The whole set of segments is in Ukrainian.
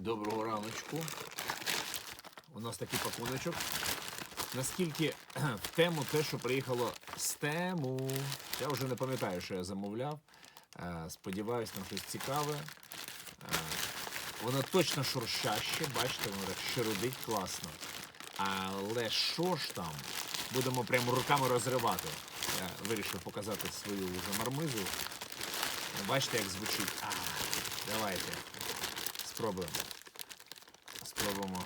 Доброго раночку. У нас такий пакуночок. Наскільки в тему те, що приїхало з тему. Я вже не пам'ятаю, що я замовляв. Е, Сподіваюсь, на щось цікаве. Е, Воно точно шуршаще, бачите, воно так широдить класно. Але що ж там? Будемо прямо руками розривати. Я вирішив показати свою вже мармизу. Бачите, як звучить. А, давайте. Спробуємо. Спробуємо.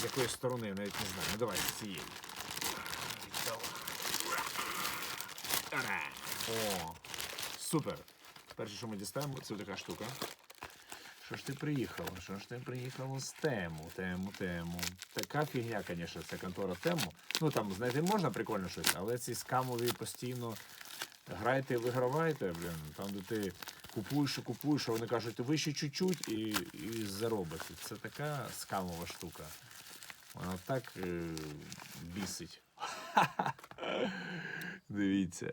З якої сторони, навіть не знаю. Ну давай з цієї. О, супер. Перше, що ми дістаємо, це така штука. Що ж ти приїхала? Що ж ти приїхала з тему, тему, тему. Така фігня, звісно, це контора тему. Ну там, знаєте, можна прикольно щось, але ці скамові постійно грайте, вигравайте, блін. Там, де ти купуєш і купуєш, а вони кажуть, ви ще чуть-чуть і, і заробите. Це така скамова штука. Вона так е, бісить. Дивіться.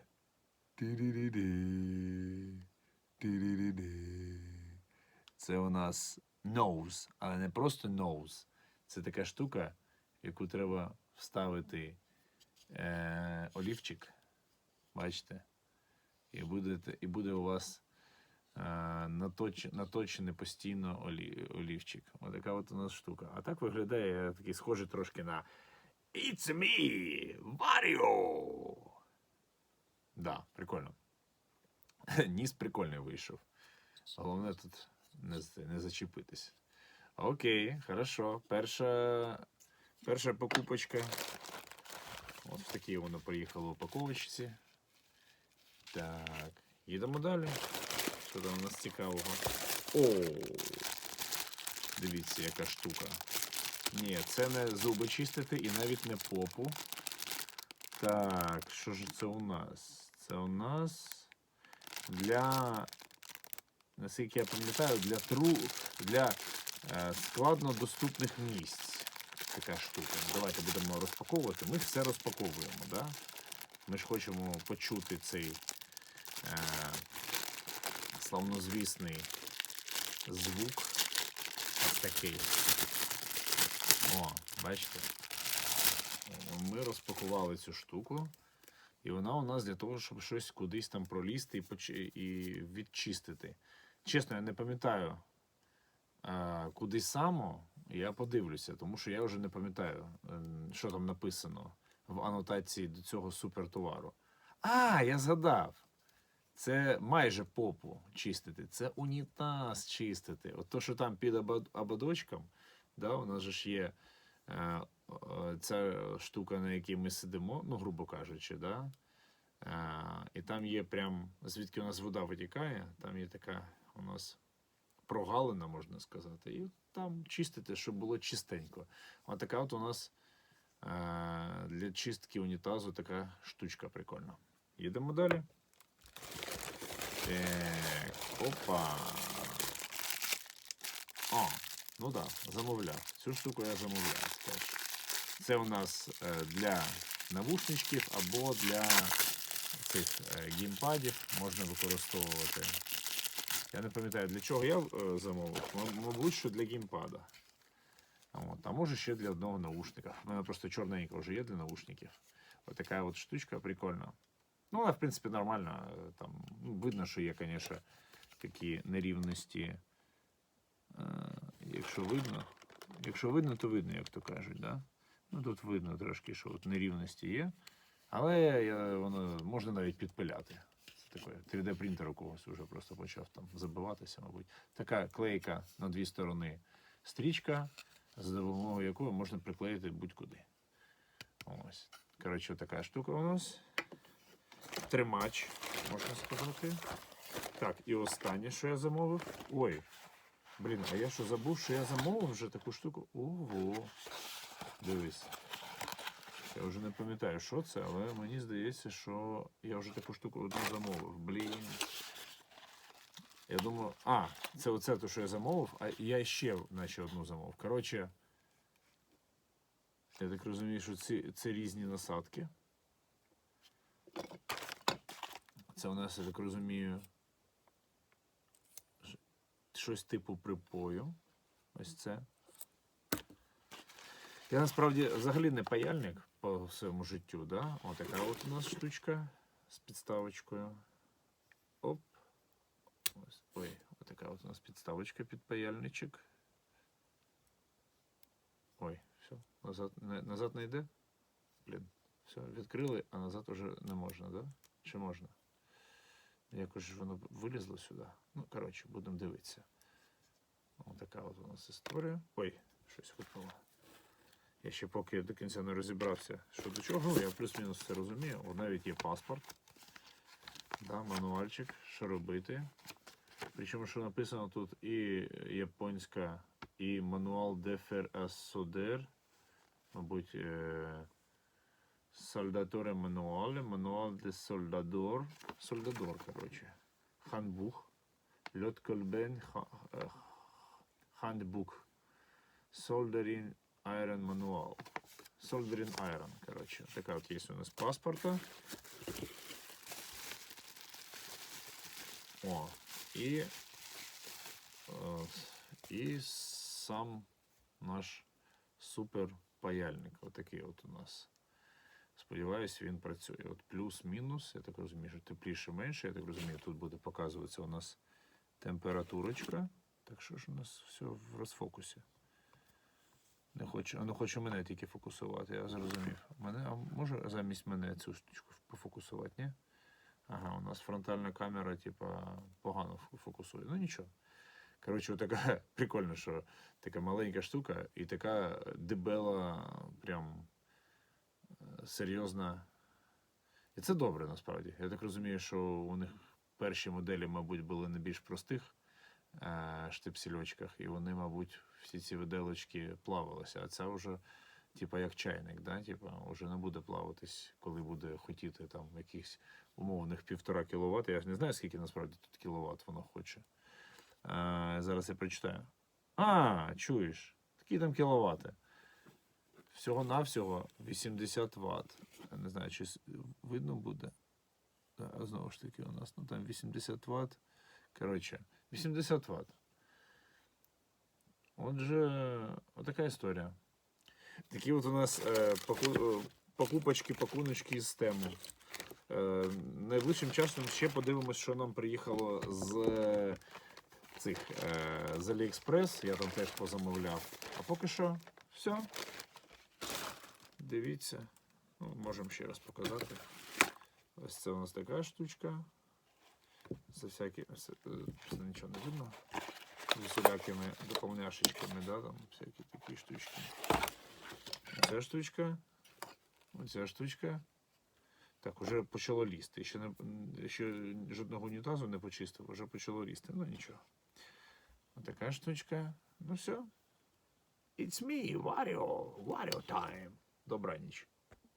Це у нас nose, але не просто nose. Це така штука, яку треба вставити е, олівчик. Бачите? І, будете, і буде у вас наточ, наточений постійно олі, олівчик. Отака от у нас штука. А так виглядає такий схожий трошки на It's me, Wario! Да, прикольно. Ніс прикольний вийшов. Головне тут не, не зачепитись. Окей, хорошо. Перша, перша покупочка. От в такій воно приїхало в упаковочці. Так, їдемо далі. Що там у нас цікавого? О! Дивіться, яка штука. Ні, це не зуби чистити і навіть не попу. Так, що ж це у нас? Це у нас для, наскільки я пам'ятаю, для тру, для е, складно доступних місць. Така штука. Давайте будемо розпаковувати. Ми все розпаковуємо, да? Ми ж хочемо почути цей е, славнозвісний звук. Ось такий. О, бачите? Ми розпакували цю штуку, і вона у нас для того, щоб щось кудись там пролізти і, відчистити. Чесно, я не пам'ятаю, куди саме, я подивлюся, тому що я вже не пам'ятаю, ем, що там написано в анотації до цього супертовару. А, я згадав. Це майже попу чистити, це унітаз чистити. От то, що там під ободочком, да, у нас же ж є е, ця штука, на якій ми сидимо, ну, грубо кажучи, да? е, і там є прям, звідки у нас вода витікає, там є така у нас прогалина, можна сказати, і там чистити, щоб було чистенько. От така от у нас е, для чистки унітазу така штучка прикольна. Їдемо далі. Так, опа. О, ну так, да, замовляв. Цю штуку я замовляв теж. Це у нас е, для навушничків або для цих е, геймпадів можна використовувати. Я не пам'ятаю, для чого я е, замовив. Мабуть, що для геймпада. От. А може ще для одного наушника. У мене просто чорненька вже є для наушників. Ось така от штучка прикольна. Ну, вона, в принципі, нормальна. Е, Там, ну, видно, що є, звісно, такі нерівності. Якщо видно, якщо видно, то видно, як то кажуть. Да? Ну, тут видно трошки, що от нерівності є. Але воно можна навіть підпиляти. Це таке 3D-принтер у когось вже просто почав там забиватися, мабуть. Така клейка на дві сторони стрічка, за допомогою якої можна приклеїти будь-куди. Ось. Коротше, така штука у нас тримач, можна сказати. Так, і останнє, що я замовив. Ой, блін, а я що забув, що я замовив вже таку штуку. Ого. Дивись. Я вже не пам'ятаю, що це, але мені здається, що я вже таку штуку одну замовив. Блін. Я думаю, а, це оце те, що я замовив, а я ще наче одну замовив. Коротше, я так розумію, що ці, це різні насадки. Це у нас, я так розумію, щось типу припою. Ось це. Я насправді взагалі не паяльник по своєму життю, да? Ось така от у нас штучка з підставочкою. Оп. Ось. Ой, ось така от у нас підставочка під паяльничок. Ой, все, назад не, назад не йде. Блін, все, відкрили, а назад уже не можна, да? Чи можна? Якось воно вилізло сюди. Ну, коротше, будемо дивитися. Ось така от у нас історія. Ой, щось хутнуло. Я ще поки до кінця не розібрався, що до чого, я плюс-мінус все розумію. О, навіть є паспорт. Да, мануальчик, що робити. Причому, що написано тут і японська, і мануал де фер асодер. Мабуть, е, солдаторе мануале, мануал де солдадор. Солдадор, коротше. Ханбух. Льот Кольбен, Handbook. Soldering Iron Manual. Soldering Iron, коротше. Така от є у нас паспорта. О, і, е, і сам наш супер паяльник. Отакий от у нас. Сподіваюсь, він працює. От плюс-мінус, я так розумію, що тепліше менше. Я так розумію, тут буде показуватися у нас температурочка. Так що ж у нас все в розфокусі. Не хочу, а не хочу мене тільки фокусувати, я зрозумів. Мене, а може замість мене цю штучку пофокусувати, ні? Ага, у нас фронтальна камера, типа, погано фокусує. Ну нічого. Коротше, така прикольно, що така маленька штука і така дебела, прям серйозна. І це добре насправді. Я так розумію, що у них перші моделі, мабуть, були на більш простих е, штипсельочках, і вони, мабуть, всі ці виделочки плавалися. А це вже, типа, як чайник, да? типа, вже не буде плаватись, коли буде хотіти там якихось умовних півтора кіловат. Я ж не знаю, скільки насправді тут кіловат воно хоче. Е, зараз я прочитаю. А, чуєш, такі там кіловати. Всього-навсього 80 Вт. Я не знаю, чи видно буде. А знову ж таки, у нас ну, там 80 Вт. Коротше, 80 Вт. Отже, отака історія. Такі от у нас е, поку... е, покупочки, пакуночки з тему. Е, найближчим часом ще подивимось, що нам приїхало з е, цих е, з AliExpress. Я там теж позамовляв. А поки що все. Дивіться. Ну, можемо ще раз показати. Ось це у нас така штучка. Це всякі. Це, це нічого не видно. З усілякими доповняшечками, да, там всякі такі штучки. Оця штучка. Оця штучка. Так, уже почало лізти. Ще, не, ще жодного унітазу не почистив, вже почало лізти. Ну нічого. Отака штучка. Ну все. It's me, Wario. Wario time. Добраніч.